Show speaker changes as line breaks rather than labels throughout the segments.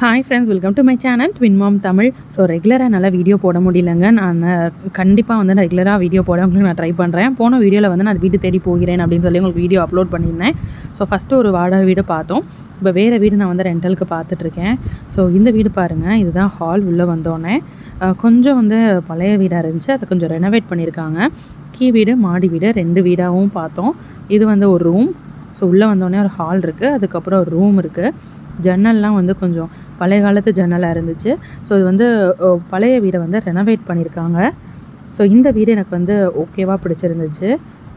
Hi friends welcome to my channel twin mom Tamil so ரெகுலராக நல்லா video போட முடியலங்க. நான் கண்டிப்பாக வந்து ரெகுலராக வீடியோ போட உங்களுக்கு நான் ட்ரை பண்ணுறேன் போன வீடியோவில் வந்து நான் வீடு தேடி போகிறேன் அப்படின்னு சொல்லி உங்களுக்கு வீடியோ அப்லோட் பண்ணியிருந்தேன். ஸோ ஃபஸ்ட்டு ஒரு வாடகை வீடு பார்த்தோம். இப்போ வேறு வீடு நான் வந்து ரெண்டலுக்கு பார்த்துட்ருக்கேன். ஸோ இந்த வீடு பாருங்கள் இதுதான் ஹால் உள்ளே வந்தோடனே. கொஞ்சம் வந்து பழைய வீடாக இருந்துச்சு. அதை கொஞ்சம் ரெனோவேட் பண்ணியிருக்காங்க. கீ வீடு மாடி வீடு ரெண்டு வீடாகவும் பார்த்தோம். இது வந்து ஒரு ரூம் ஸோ உள்ளே வந்தோடனே ஒரு ஹால் இருக்குது அதுக்கப்புறம் ஒரு ரூம் இருக்குது ஜன்னல்லாம் வந்து கொஞ்சம் பழைய காலத்து ஜன்னலாக இருந்துச்சு. ஸோ இது வந்து பழைய வீடை வந்து ரெனோவேட் பண்ணியிருக்காங்க. ஸோ இந்த வீடு எனக்கு வந்து ஓகேவாக பிடிச்சிருந்துச்சு.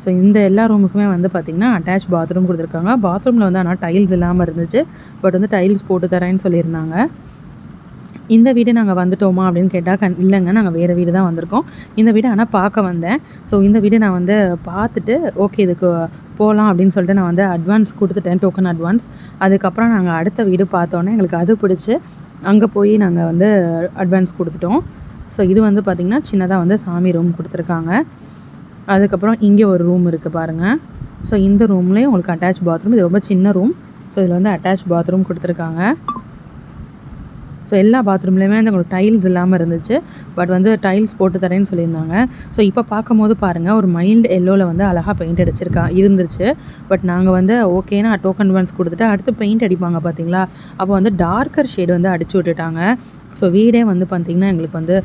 ஸோ இந்த எல்லா ரூமுக்குமே வந்து பார்த்திங்கன்னா அட்டாச் பாத்ரூம் கொடுத்துருக்காங்க. பாத்ரூமில் வந்து ஆனால் டைல்ஸ் இல்லாமல் இருந்துச்சு. பட் வந்து டைல்ஸ் போட்டு தரேன்னு சொல்லியிருந்தாங்க. இந்த வீடு நாங்கள் வந்துட்டோமா அப்படின்னு கேட்டால் கண் இல்லைங்க. நாங்கள் வேறு வீடு தான் வந்திருக்கோம். இந்த வீடு ஆனால் பார்க்க வந்தேன். ஸோ இந்த வீடு நான் வந்து பார்த்துட்டு ஓகே இதுக்கு போகலாம் அப்படின்னு சொல்லிட்டு நான் வந்து அட்வான்ஸ் கொடுத்துட்டேன் டோக்கன் அட்வான்ஸ் அதுக்கப்புறம் நாங்கள் அடுத்த வீடு பார்த்தோன்னே எங்களுக்கு அது பிடிச்சி அங்கே போய் நாங்கள் வந்து அட்வான்ஸ் கொடுத்துட்டோம். ஸோ இது வந்து பார்த்திங்கன்னா சின்னதாக வந்து சாமி ரூம் கொடுத்துருக்காங்க. அதுக்கப்புறம் இங்கே ஒரு ரூம் இருக்குது பாருங்கள் ஸோ இந்த ரூம்லேயும் உங்களுக்கு அட்டாச் பாத்ரூம் இது ரொம்ப சின்ன ரூம் ஸோ இதில் வந்து அட்டாச் பாத்ரூம் கொடுத்துருக்காங்க. ஸோ எல்லா பாத்ரூம்லேயுமே வந்து உங்களுக்கு டைல்ஸ் இல்லாமல் இருந்துச்சு. பட் வந்து டைல்ஸ் போட்டு தரேன்னு சொல்லியிருந்தாங்க. ஸோ இப்போ பார்க்கும்போது பாருங்கள் ஒரு மைல்டு எல்லோவில் வந்து அழகாக பெயிண்ட் அடிச்சிருக்கா இருந்துச்சு பட் நாங்கள் வந்து ஓகேனா டோக்கன் அட்வான்ஸ் கொடுத்துட்டு அடுத்து பெயிண்ட் அடிப்பாங்க பார்த்தீங்களா அப்போ வந்து டார்க்கர் ஷேடு வந்து அடிச்சு விட்டுட்டாங்க. ஸோ வீடே வந்து பார்த்திங்கன்னா எங்களுக்கு வந்து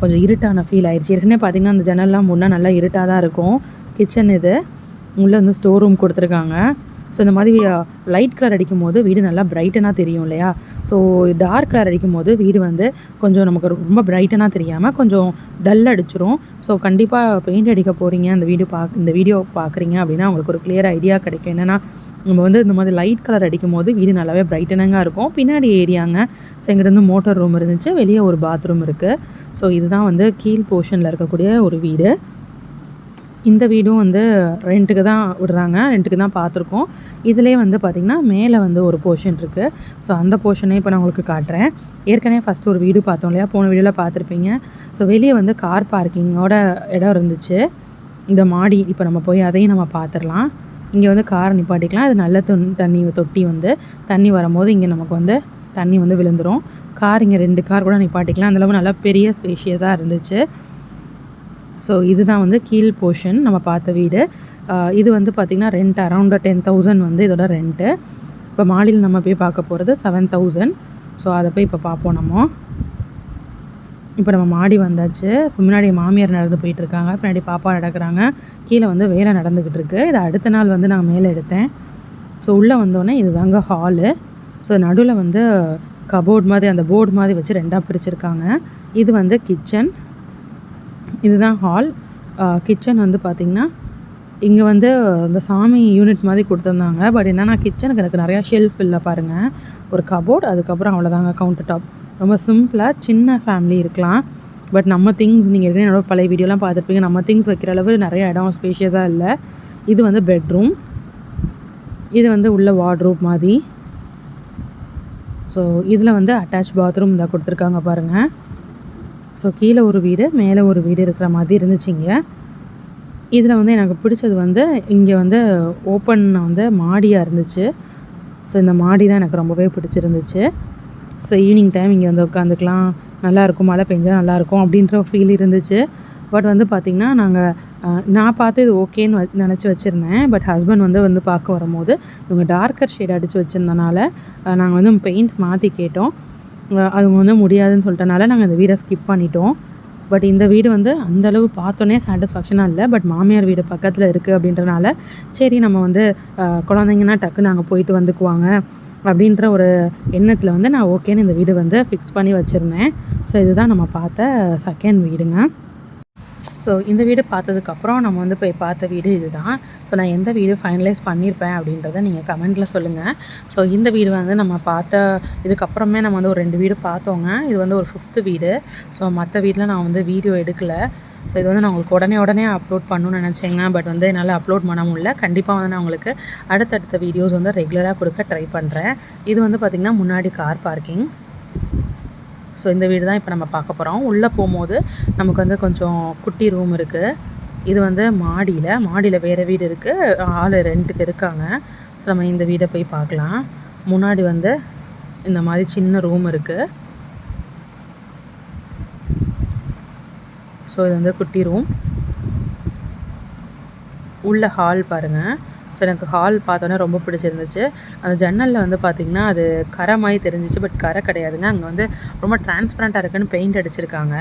கொஞ்சம் இருட்டான ஃபீல் ஆயிடுச்சு ஏற்கனவே பார்த்திங்கன்னா அந்த ஜன்னல்லாம் முன்னே நல்லா இருட்டாக தான் இருக்கும். கிச்சன் இது. உள்ளே வந்து ஸ்டோர் ரூம் கொடுத்துருக்காங்க. ஸோ இந்த மாதிரி uh, லைட் கலர் அடிக்கும் போது வீடு நல்லா பிரைட்டனாக தெரியும் இல்லையா? ஸோ டார்க் கலர் அடிக்கும் போது வீடு வந்து கொஞ்சம் நமக்கு ரொம்ப பிரைட்டனாக தெரியாமல் கொஞ்சம் டல் அடிச்சிரும். ஸோ கண்டிப்பாக பெயிண்ட் அடிக்க போகிறீங்க அந்த வீடியோ பார்க்க இந்த வீடியோ பார்க்குறீங்க அப்படின்னா உங்களுக்கு ஒரு கிளியர் ஐடியா கிடைக்கும். என்னென்னா நம்ம வந்து இந்த மாதிரி லைட் கலர் அடிக்கும் போது வீடு நல்லாவே பிரைட்டனாக இருக்கும். பின்னாடி ஏரியாங்க ஸோ இங்கிட்ட மோட்டர் ரூம் இருந்துச்சு வெளியே ஒரு பாத்ரூம் இருக்குது ஸோ இதுதான் வந்து கீழ் போர்ஷனில் இருக்கக்கூடிய ஒரு வீடு. இந்த வீடும் வந்து ரெண்ட்டுக்கு தான் விடுறாங்க. ரெண்ட்டுக்கு தான் பார்த்துருக்கோம். இதிலே வந்து பார்த்திங்கன்னா மேலே வந்து ஒரு போர்ஷன் இருக்குது ஸோ அந்த போர்ஷனே இப்போ நான் உங்களுக்கு காட்டுறேன். ஏற்கனவே ஃபஸ்ட்டு ஒரு வீடு பார்த்தோம் இல்லையா? போன வீடியோவில் பார்த்துருப்பீங்க. ஸோ வெளியே வந்து கார் பார்க்கிங்கோட இடம் இருந்துச்சு. இந்த மாடி இப்போ நம்ம போய் அதையும் நம்ம பார்த்துடலாம். இங்கே வந்து காரை நிப்பாட்டிக்கலாம். அது நல்ல தண்ணி தொட்டி வந்து. தண்ணி வரும்போது இங்கே நமக்கு வந்து தண்ணி வந்து விழுந்துரும். கார் இங்கே ரெண்டு கார் கூட நிப்பாட்டிக்கலாம். அந்தளவு நல்லா பெரிய ஸ்பேஷியஸாக இருந்துச்சு. ஸோ இதுதான் வந்து கீழ் போர்ஷன் நம்ம பார்த்த வீடு. இது வந்து பார்த்திங்கன்னா ரெண்ட் அரௌண்ட் டென் தௌசண்ட் வந்து இதோட ரெண்ட்டு இப்போ மாடியில் நம்ம போய் பார்க்க போகிறது செவன் தௌசண்ட் ஸோ அதை போய் இப்போ பார்ப்போம் நம்ம. இப்போ நம்ம மாடி வந்தாச்சு. ஸோ முன்னாடி மாமியார் நடந்து போயிட்டுருக்காங்க பின்னாடி பாப்பா நடக்கிறாங்க. கீழே வந்து வேலை நடந்துக்கிட்டு இருக்கு. இது அடுத்த நாள் வந்து நான் மேலே எடுத்தேன். ஸோ உள்ளே வந்தோடனே இது தாங்க ஹாலு ஸோ நடுவில் வந்து கபோர்ட் மாதிரி அந்த போர்டு மாதிரி வச்சு ரெண்டாக பிரிச்சுருக்காங்க. இது வந்து கிச்சன் இதுதான் ஹால் கிச்சன் வந்து பார்த்திங்கன்னா இங்கே வந்து இந்த சாமி யூனிட் மாதிரி கொடுத்துருந்தாங்க. பட் என்னன்னா கிச்சனுக்கு எனக்கு நிறையா ஷெல்ஃப் இல்லை பாருங்கள் ஒரு கபோர்ட் அதுக்கப்புறம் அவ்வளோதாங்க கவுண்டர் டாப் ரொம்ப சிம்பிளாக சின்ன ஃபேமிலி இருக்கலாம். பட் நம்ம திங்ஸ் நீங்கள் ஏற்கனவே என்னோட பழைய வீடியோலாம் பார்த்துருப்பீங்க. நம்ம திங்ஸ் வைக்கிற அளவு நிறைய இடம் ஸ்பேஷியஸாக இல்லை. இது வந்து பெட்ரூம் இது வந்து உள்ள வார்ட்ரூப் மாதிரி. ஸோ இதில் வந்து அட்டாச் பாத்ரூம் தான் கொடுத்துருக்காங்க பாருங்கள் ஸோ கீழே ஒரு வீடு மேலே ஒரு வீடு இருக்கிற மாதிரி இருந்துச்சு இங்கே இதில் வந்து எனக்கு பிடிச்சது வந்து இங்கே வந்து ஓப்பன் வந்து மாடியாக இருந்துச்சு. ஸோ இந்த மாடி தான் எனக்கு ரொம்பவே பிடிச்சிருந்துச்சு. ஸோ ஈவினிங் டைம் இங்கே வந்து உட்காந்துக்கலாம். நல்லாயிருக்கும் மழை பெஞ்சால் நல்லாயிருக்கும் அப்படின்ற ஃபீல் இருந்துச்சு. பட் வந்து பார்த்திங்கன்னா நாங்கள் நான் பார்த்து இது ஓகேன்னு வ நினச்சி வச்சுருந்தேன். பட் ஹஸ்பண்ட் வந்து வந்து பார்க்க வரும்போது இவங்க டார்க்கர் ஷேட் அடித்து வச்சிருந்தனால நாங்கள் வந்து பெயிண்ட் மாற்றி கேட்டோம். அவங்க வந்து முடியாதுன்னு சொல்லிட்டனால நாங்கள் இந்த வீடை ஸ்கிப் பண்ணிட்டோம். பட் இந்த வீடு வந்து அந்தளவு பார்த்தோன்னே சாட்டிஸ்ஃபேக்ஷனாக இல்லை. பட் மாமியார் வீடு பக்கத்தில் இருக்குது அப்படின்றனால சரி நம்ம வந்து குழந்தைங்கன்னா டக்கு நாங்கள் போயிட்டு வந்துக்குவாங்க அப்படின்ற ஒரு எண்ணத்தில் வந்து நான் ஓகேன்னு இந்த வீடு வந்து ஃபிக்ஸ் பண்ணி வச்சுருந்தேன். ஸோ இதுதான் நம்ம பார்த்த செகண்ட் வீடுங்க. ஸோ இந்த வீடு பார்த்ததுக்கப்புறம் நம்ம வந்து போய் பார்த்த வீடு இதுதான். ஸோ நான் எந்த வீடு ஃபைனலைஸ் பண்ணியிருப்பேன் அப்படின்றத நீங்கள் கமெண்ட்டில் சொல்லுங்கள் ஸோ இந்த வீடு வந்து நம்ம பார்த்த இதுக்கப்புறமே நம்ம வந்து ஒரு ரெண்டு வீடு பார்த்தோங்க. இது வந்து ஒரு ஃபிஃப்த்து வீடு. ஸோ மற்ற வீட்டில் நான் வந்து வீடியோ எடுக்கலை. ஸோ இது வந்து நான் உங்களுக்கு உடனே உடனே அப்லோட் பண்ணணும்னு நினச்சேங்க. பட் வந்து என்னால் அப்லோட் பண்ண முடியல. கண்டிப்பாக வந்து நான் உங்களுக்கு அடுத்தடுத்த வீடியோஸ் வந்து ரெகுலராக கொடுக்க ட்ரை பண்ணுறேன் இது வந்து பார்த்திங்கன்னா முன்னாடி கார் பார்க்கிங் ஸோ இந்த வீடு தான் இப்போ நம்ம பார்க்க போகிறோம் உள்ளே போகும்போது நமக்கு வந்து கொஞ்சம் குட்டி ரூம் இருக்குது இது வந்து மாடியில். மாடியில் வேறு வீடு இருக்குது ஆள் ரெண்டுக்கு இருக்காங்க. ஸோ நம்ம இந்த வீடை போய் பார்க்கலாம். முன்னாடி வந்து இந்த மாதிரி சின்ன ரூம் இருக்குது ஸோ இது வந்து குட்டி ரூம் உள்ள ஹால் பாருங்கள் ஸோ எனக்கு ஹால் பார்த்தோன்னே ரொம்ப பிடிச்சிருந்துச்சு. அந்த ஜன்னலில் வந்து பார்த்திங்கன்னா அது கரை மாதிரி தெரிஞ்சிச்சு பட் கரை கிடையாதுங்க. அங்கே வந்து ரொம்ப டிரான்ஸ்பரண்ட்டாக இருக்குன்னு பெயிண்ட் அடிச்சிருக்காங்க.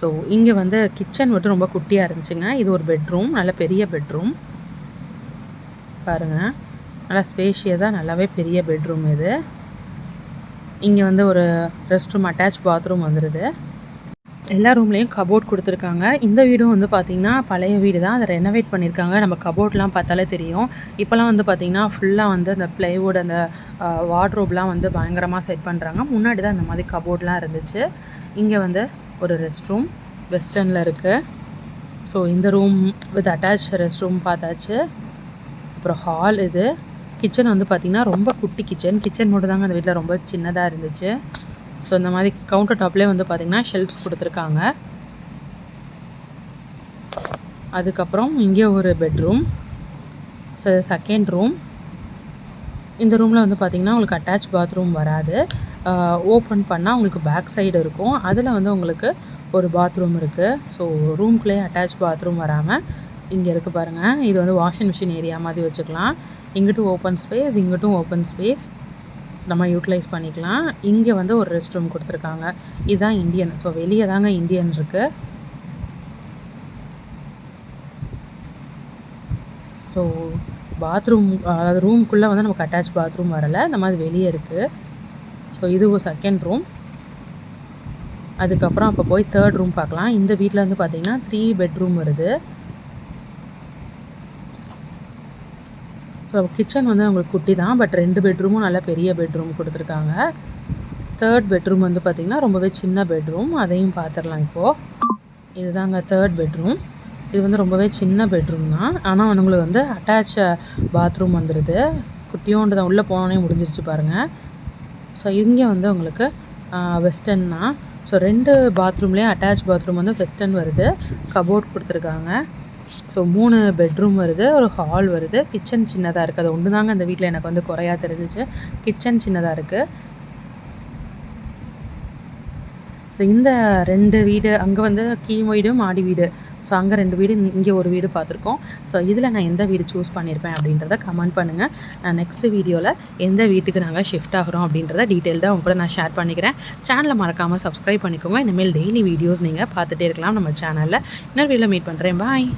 ஸோ இங்கே வந்து கிச்சன் மட்டும் ரொம்ப குட்டியாக இருந்துச்சுங்க. இது ஒரு பெட்ரூம் நல்ல பெரிய பெட்ரூம் பாருங்கள் நல்லா ஸ்பேஷியஸாக நல்லாவே பெரிய பெட்ரூம் இது. இங்கே வந்து ஒரு ரெஸ்ட் ரூம் அட்டாச் பாத்ரூம் வந்துடுது எல்லா ரூம்லேயும் கபோர்ட் கொடுத்துருக்காங்க. இந்த வீடும் வந்து பார்த்திங்கன்னா பழைய வீடு தான் அதை ரெனோவேட் பண்ணியிருக்காங்க நம்ம கபோர்ட்லாம் பார்த்தாலே தெரியும். இப்போலாம் வந்து பார்த்திங்கன்னா ஃபுல்லாக வந்து அந்த ப்ளைவுட் அந்த வார்ட்ரோப்லாம் வந்து பயங்கரமாக செட் பண்ணுறாங்க முன்னாடி தான் இந்த மாதிரி கபோர்ட்லாம் இருந்துச்சு. இங்கே வந்து ஒரு ரெஸ்ட் ரூம் வெஸ்டர்னில் இருக்குது ஸோ இந்த room with attach rest room பார்த்தாச்சு. அப்புறம் ஹால் இது. கிச்சன் வந்து பார்த்திங்கன்னா ரொம்ப குட்டி கிச்சன் கிச்சன் மட்டும் தாங்க அந்த வீட்டில் ரொம்ப சின்னதாக இருந்துச்சு. ஸோ இந்த மாதிரி கவுண்டர் டாப்லேயே வந்து பார்த்திங்கன்னா ஷெல்ஃப்ஸ் கொடுத்துருக்காங்க. அதுக்கப்புறம் இங்கே ஒரு பெட்ரூம் ஸோ செகண்ட் ரூம் இந்த ரூமில் வந்து பார்த்திங்கன்னா உங்களுக்கு அட்டாச் பாத்ரூம் வராது. ஓப்பன் பண்ணால் உங்களுக்கு பேக் சைடு இருக்கும். அதில் வந்து உங்களுக்கு ஒரு பாத்ரூம் இருக்குது ஸோ ரூம்குள்ளேயே அட்டாச் பாத்ரூம் வராமல் இங்கே இருக்குது பாருங்கள் இது வந்து வாஷிங் மிஷின் ஏரியா மாதிரி வச்சுக்கலாம். இங்கிட்டும் ஓப்பன் ஸ்பேஸ் இங்கிட்டும் ஓப்பன் ஸ்பேஸ் நம்ம யூட்டிலைஸ் பண்ணிக்கலாம். இங்கே வந்து ஒரு ரெஸ்ட் ரூம் கொடுத்துருக்காங்க. இதுதான் இந்தியன் ஸோ வெளியே தாங்க இந்தியன் இருக்குது ஸோ பாத்ரூம் அதாவது ரூம்குள்ளே வந்து நமக்கு அட்டாச் பாத்ரூம் வரலை. நம்ம அது வெளியே இருக்குது ஸோ இது செகண்ட் ரூம் அதுக்கப்புறம் அப்போ போய் தேர்ட் ரூம் பார்க்கலாம். இந்த வீட்டில் வந்து பார்த்திங்கன்னா த்ரீ பெட்ரூம் வருது. ஸோ கிச்சன் வந்து அவங்களுக்கு குட்டி தான். பட் ரெண்டு பெட்ரூமும் நல்ல பெரிய பெட்ரூம் கொடுத்துருக்காங்க. தேர்ட் பெட்ரூம் வந்து பார்த்திங்கன்னா ரொம்பவே சின்ன பெட்ரூம் அதையும் பார்த்துடலாம் இப்போது இதுதாங்க தேர்ட் பெட்ரூம் இது வந்து ரொம்பவே சின்ன பெட்ரூம் தான். ஆனால் அவங்களுக்கு வந்து அட்டாச் பாத்ரூம் வந்துடுது குட்டியோண்டு தான். உள்ளே போனோடனே முடிஞ்சிருச்சு பாருங்கள் ஸோ இங்கே வந்து உங்களுக்கு வெஸ்டர்ன் தான். ஸோ ரெண்டு பாத்ரூம்லேயும் அட்டாச் பாத்ரூம் வந்து வெஸ்டர்ன் வருது. கபோர்ட் கொடுத்துருக்காங்க. ஸோ மூணு பெட்ரூம் வருது ஒரு ஹால் வருது. கிச்சன் சின்னதாக இருக்குது அது ஒன்று தாங்க அந்த வீட்டில் எனக்கு வந்து குறையா தெரிஞ்சிச்சு. கிச்சன் சின்னதாக இருக்குது ஸோ இந்த ரெண்டு வீடு அங்கே வந்து கீழ் வீடு மாடி வீடு. ஸோ அங்கே ரெண்டு வீடு இங்கே ஒரு வீடு பார்த்துருக்கோம். ஸோ இதில் நான் எந்த வீடு சூஸ் பண்ணியிருப்பேன் அப்படின்றத கமெண்ட் பண்ணுங்கள் நான் நெக்ஸ்ட் வீடியோவில் எந்த வீட்டுக்கு நாங்கள் ஷிஃப்ட் ஆகிறோம் அப்படின்றத டீட்டெயில்டாக உங்க கூட நான் ஷேர் பண்ணிக்கிறேன். சேனலை மறக்காமல் சப்ஸ்கிரைப் பண்ணிக்கோங்க. இனிமேல் டெய்லி வீடியோஸ் நீங்கள் பார்த்துட்டே இருக்கலாம் நம்ம சேனலில் இன்னொரு வீடியோவில் மீட் பண்ணுறேன் பாய்